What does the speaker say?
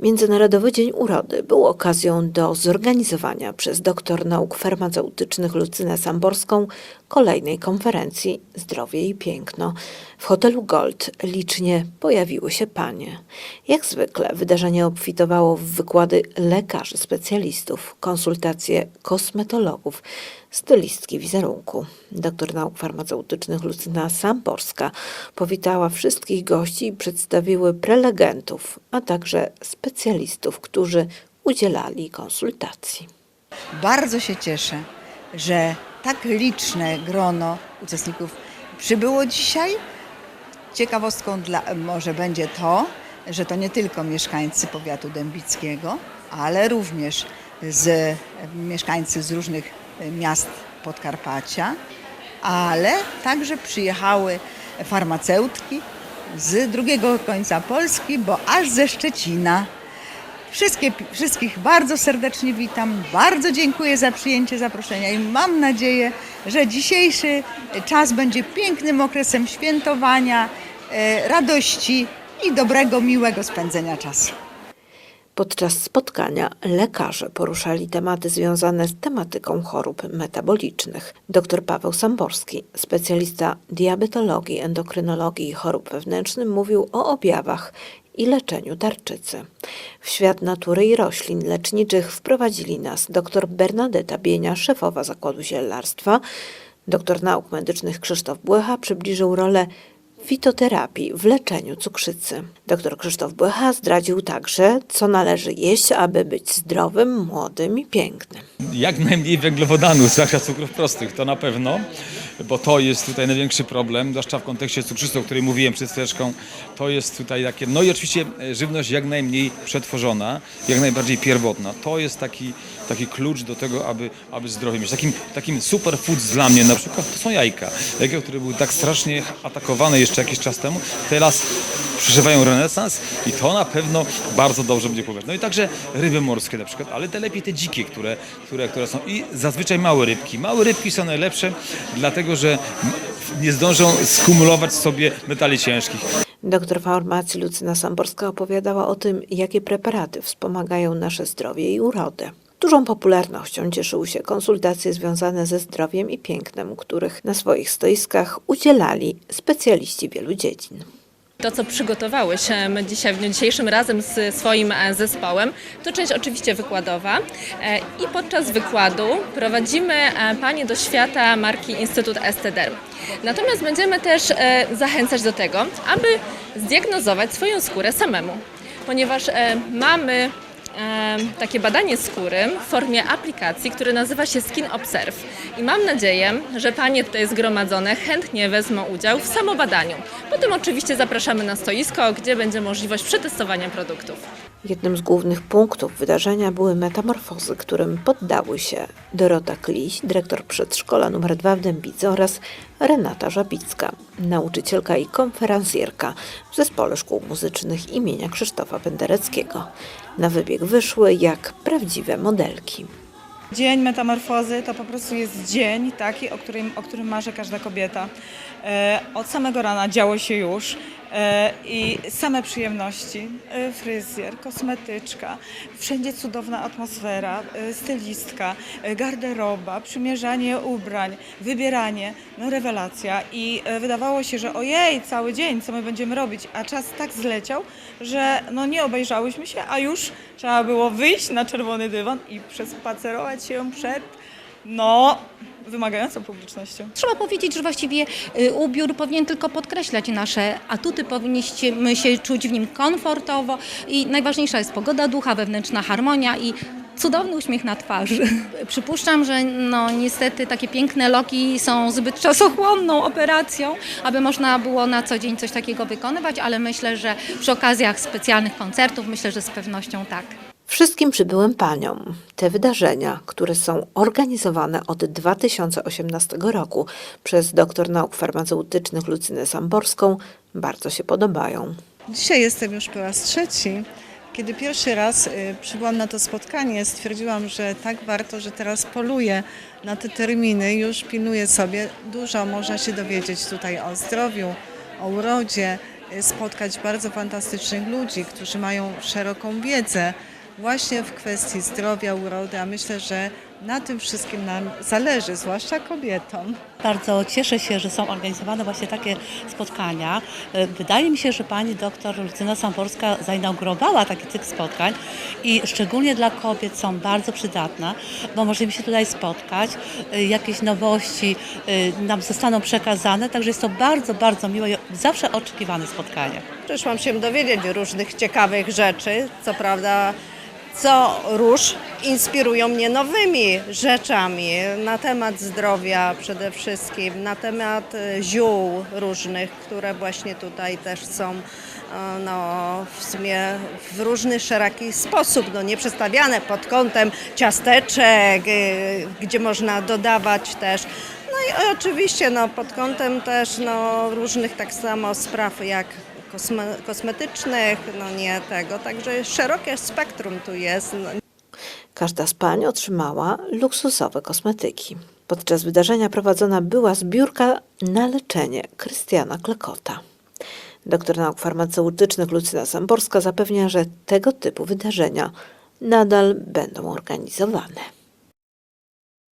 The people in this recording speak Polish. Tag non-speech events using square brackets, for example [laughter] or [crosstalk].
Międzynarodowy Dzień Urody był okazją do zorganizowania przez doktor nauk farmaceutycznych Lucynę Samborską kolejnej konferencji Zdrowie i Piękno. W hotelu Gold licznie pojawiły się panie. Jak zwykle wydarzenie obfitowało w wykłady lekarzy specjalistów, konsultacje kosmetologów, stylistki wizerunku. Doktor nauk farmaceutycznych Lucyna Samborska powitała wszystkich gości i przedstawiły prelegentów, a także specjalistów, którzy udzielali konsultacji. Bardzo się cieszę, że tak liczne grono uczestników przybyło dzisiaj. Ciekawostką dla, może będzie to, że to nie tylko mieszkańcy powiatu dębickiego, ale również z, mieszkańcy z różnych miast Podkarpacia, ale także przyjechały farmaceutki z drugiego końca Polski, bo aż ze Szczecina. Wszystkie, wszystkich bardzo serdecznie witam, bardzo dziękuję za przyjęcie zaproszenia i mam nadzieję, że dzisiejszy czas będzie pięknym okresem świętowania, e, radości i dobrego, miłego spędzenia czasu. Podczas spotkania lekarze poruszali tematy związane z tematyką chorób metabolicznych. Dr Paweł Samborski, specjalista diabetologii, endokrynologii i chorób wewnętrznych, mówił o objawach i leczeniu tarczycy. W świat natury i roślin leczniczych wprowadzili nas dr Bernadetta Bienia, szefowa Zakładu Zielarstwa. Doktor nauk medycznych Krzysztof Błecha przybliżył rolę fitoterapii w leczeniu cukrzycy. Dr Krzysztof Błecha zdradził także, co należy jeść, aby być zdrowym, młodym i pięknym. Jak najmniej węglowodanów, zwłaszcza cukrów prostych, to na pewno, bo to jest tutaj największy problem, zwłaszcza w kontekście cukrzycy, o której mówiłem przed chwileczką. To jest tutaj takie, no i oczywiście e, żywność jak najmniej przetworzona, jak najbardziej pierwotna. To jest taki, taki klucz do tego, aby, aby zdrowie mieć. Takim, takim superfoods dla mnie na przykład to są jajka. Jajka, które były tak strasznie atakowane jeszcze jakiś czas temu, teraz przeżywają renesans i to na pewno bardzo dobrze będzie wpływać. No i także ryby morskie na przykład, ale te lepiej te dzikie, które, które, które są i zazwyczaj małe rybki. Małe rybki są najlepsze, dlatego że nie zdążą skumulować sobie metali ciężkich. Doktor farmacji Lucyna Samborska opowiadała o tym, jakie preparaty wspomagają nasze zdrowie i urodę. Dużą popularnością cieszyły się konsultacje związane ze zdrowiem i pięknem, których na swoich stoiskach udzielali specjaliści wielu dziedzin. To, co przygotowałyśmy dzisiaj w dniu dzisiejszym razem z swoim e, zespołem, to część oczywiście wykładowa E, i podczas wykładu prowadzimy e, Panie do świata marki Instytut STD. Natomiast będziemy też e, zachęcać do tego, aby zdiagnozować swoją skórę samemu, ponieważ e, mamy e, takie badanie skóry w formie aplikacji, które nazywa się Skin Observe. I mam nadzieję, że Panie tutaj zgromadzone chętnie wezmą udział w samobadaniu. Potem oczywiście zapraszamy na stoisko, gdzie będzie możliwość przetestowania produktów. Jednym z głównych punktów wydarzenia były metamorfozy, którym poddały się Dorota Kliś, dyrektor przedszkola nr 2 w Dębicy oraz Renata Żabicka, nauczycielka i konferencjerka w Zespole Szkół Muzycznych imienia Krzysztofa Pendereckiego. Na wybieg wyszły jak prawdziwe modelki. Dzień metamorfozy to po prostu jest dzień taki, o którym, o którym marzy każda kobieta. E, od samego rana działo się już i same przyjemności. E, fryzjer, kosmetyczka, wszędzie cudowna atmosfera, e, stylistka, e, garderoba, przymierzanie ubrań, wybieranie, no rewelacja. I e, wydawało się, że ojej, cały dzień, co my będziemy robić, a czas tak zleciał, że no nie obejrzałyśmy się, a już trzeba było wyjść na czerwony dywan i przespacerować się przed, no, wymagającą publicznością. Trzeba powiedzieć, że właściwie y, ubiór powinien tylko podkreślać nasze atuty, powinniśmy się czuć w nim komfortowo i najważniejsza jest pogoda ducha, wewnętrzna harmonia i cudowny uśmiech na twarzy. [laughs] Przypuszczam, że no niestety takie piękne loki są zbyt czasochłonną operacją, aby można było na co dzień coś takiego wykonywać, ale myślę, że przy okazjach specjalnych koncertów myślę, że z pewnością tak. Wszystkim przybyłym paniom te wydarzenia, które są organizowane od 2018 roku przez doktor nauk farmaceutycznych Lucynę Samborską, bardzo się podobają. Dzisiaj jestem już po raz trzeci. Kiedy pierwszy raz y, przybyłam na to spotkanie, stwierdziłam, że tak warto, że teraz poluję na te terminy, już pilnuję sobie. Dużo można się dowiedzieć tutaj o zdrowiu, o urodzie y, spotkać bardzo fantastycznych ludzi, którzy mają szeroką wiedzę właśnie w kwestii zdrowia, urody, a myślę, że na tym wszystkim nam zależy, zwłaszcza kobietom. Bardzo cieszę się, że są organizowane właśnie takie spotkania. E, Wydaje mi się, że pani doktor Lucyna Samborska zainaugurowała taki cykl spotkań i szczególnie dla kobiet są bardzo przydatne, bo możemy się tutaj spotkać, e, jakieś nowości e, nam zostaną przekazane, także jest to bardzo, bardzo miłe i zawsze oczekiwane spotkanie. Przyszłam się dowiedzieć różnych ciekawych rzeczy. Co prawda, co róż inspirują mnie nowymi rzeczami na temat zdrowia przede wszystkim, na temat e, ziół różnych, które właśnie tutaj też są e, no, w sumie w różny szeroki sposób, no, nie przedstawiane pod kątem ciasteczek, e, gdzie można dodawać też. No i oczywiście no, pod kątem też no, różnych tak samo spraw jak kosme, kosmetycznych, no nie tego, także szerokie spektrum tu jest. No. Każda z pań otrzymała luksusowe kosmetyki. Podczas wydarzenia prowadzona była zbiórka na leczenie Krystiana Klekota. Doktor nauk farmaceutycznych Lucyna Samborska zapewnia, że tego typu wydarzenia nadal będą organizowane.